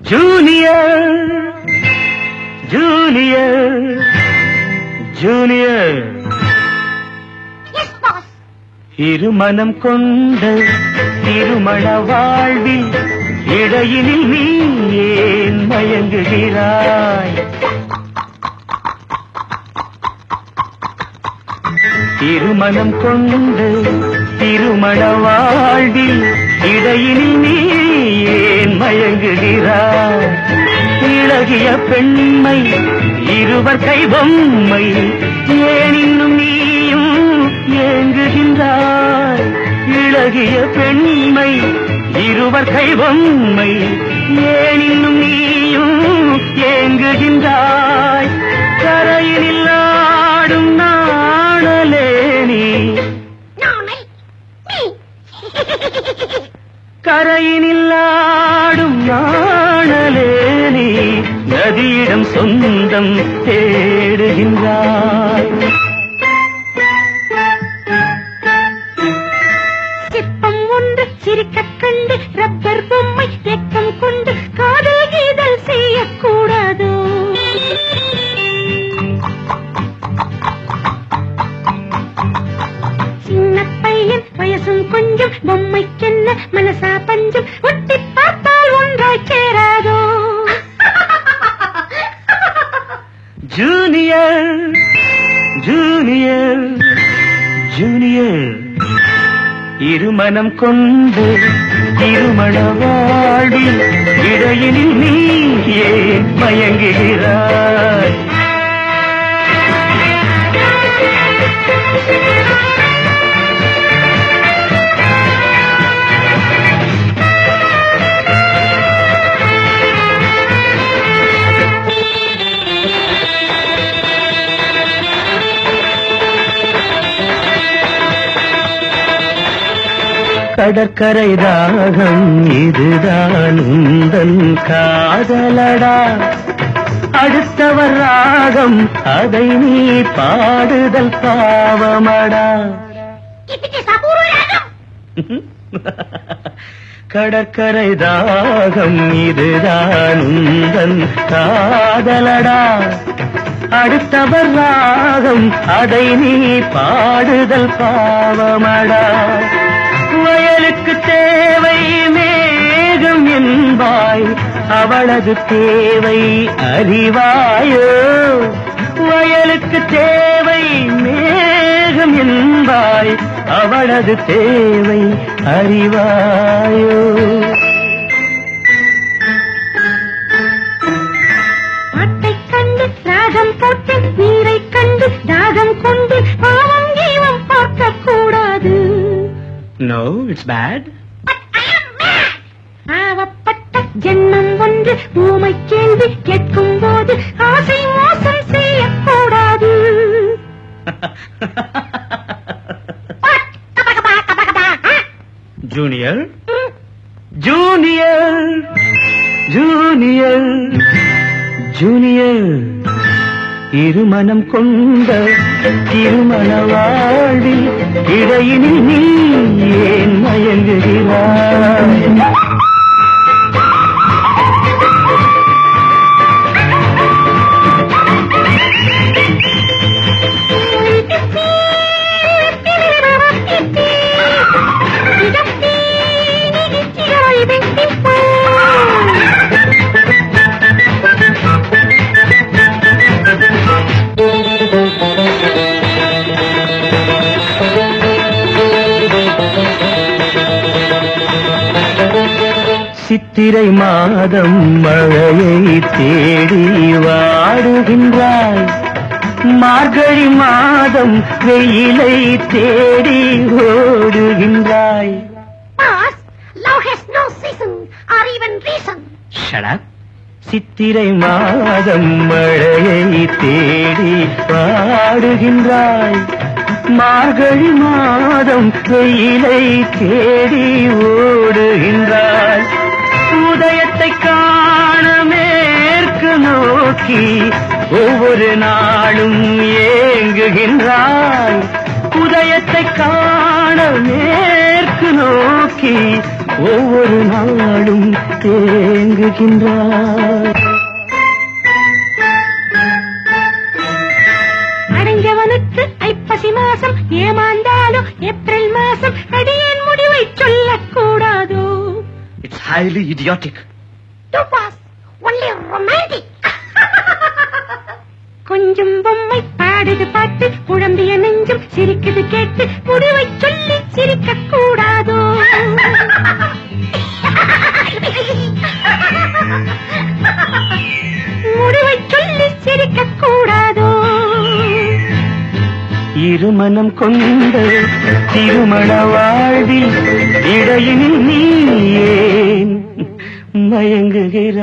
Junior junior junior இருமனம் கொண்ட திருமண வாழ்வில் இடையினில் நீ ஏன் மயங்குகிறாய்? திருமணம் கொண்ட திருமண வாழ்வில் இடையினில் நீ ஏன் மயங்குகிறாய்? இழகிய பெண்மை இருவர் கை பொம்மை ஏன் இன்னும் நீயும் ஏங்குகின்றாய்? இழகிய பெண்மை இருவர் கை பொம்மை ஏன் இன்னும் நீயும் ஏங்குகின்றாய்? கரையினில் ஆடும் நாணலே நீ நதியிடம் சொந்தம் தேடுகின்றாய். பொம்மைக்கென்ன மனசா பஞ்சம் ஒட்டி பார்த்தால் ஒன்றாய் சேராதோ? Junior junior junior. இருமனம் கொண்டு திருமண வாழ்வில் இடையினில் நீ ஏன் மயங்குகிறாய்? கடற்கரை தாகம் இதுதான் உந்தன் காதலடா. அடுத்தவர் ராகம் அதை நீ பாடுதல் பாவமடா. கடற்கரை தாகம் இதுதான் உந்தன் காதலடா. அடுத்தவர் ராகம் அதை நீ பாடுதல் பாவமடா. வயலுக்கு தேவை மேகம் என்பாய் அவளது தேவை அறிவாயோ வயலுக்கு தேவை மேகம் என்பாய் அவளது தேவை அறிவாயோ ஆட்டைக் கண்டு ராகம் போட்டு நீ நோ இட்ஸ் பேட் பாவப்பட்ட ஜென்மம் ஒன்று ஊமை கேள்வி கேட்கும் போது ஆசை மோசம் செய்யக்கூடாது. ஜூனியர்? ஜூனியர்! ஜூனியர்! ஜூனியர்! இருமனம் கொண்ட திருமண வாழ்வில் இடையினில் நீ மயங்குகிறாய் சித்திரை மாதம் மழையை தேடி வாடுகின்றாய். மார்கழி மாதம் வெயிலை தேடி ஓடுகின்றாய். Boss, love has no season or even reason. Shut up சித்திரை மாதம் மழையை தேடி பாடுகின்றாய் மார்கழி மாதம் வெயிலை தேடி ஓடுகின்றாய். நோக்கி ஒவ்வொரு நாளும் ஏங்குகின்றாய் உதயத்தை காண மேற்கு நோக்கி ஒவ்வொரு நாளும் தேங்குகின்றாய் அடைஞ்சவனுக்கு ஐப்பசி மாசம் ஏமாந்தாலும் ஏப்ரல் மாசம் அடியேன் முடிவை சொல்லக்கூடாதோ? இட்ஸ் ஹைலி இடியாட்டிக் கொஞ்சம் பொம்மை பாடுது பாட்டு குழம்பிய நெஞ்சம் சிரிக்குது கேட்டு முடிவை சொல்லி சிரிக்க கூடாதோ? முடிவை சொல்லி சிரிக்க கூடாதோ? இருமனம் கொண்ட திருமண வாழ்வில் இடையில் நீ ஏன் மயங்குகிறாய்?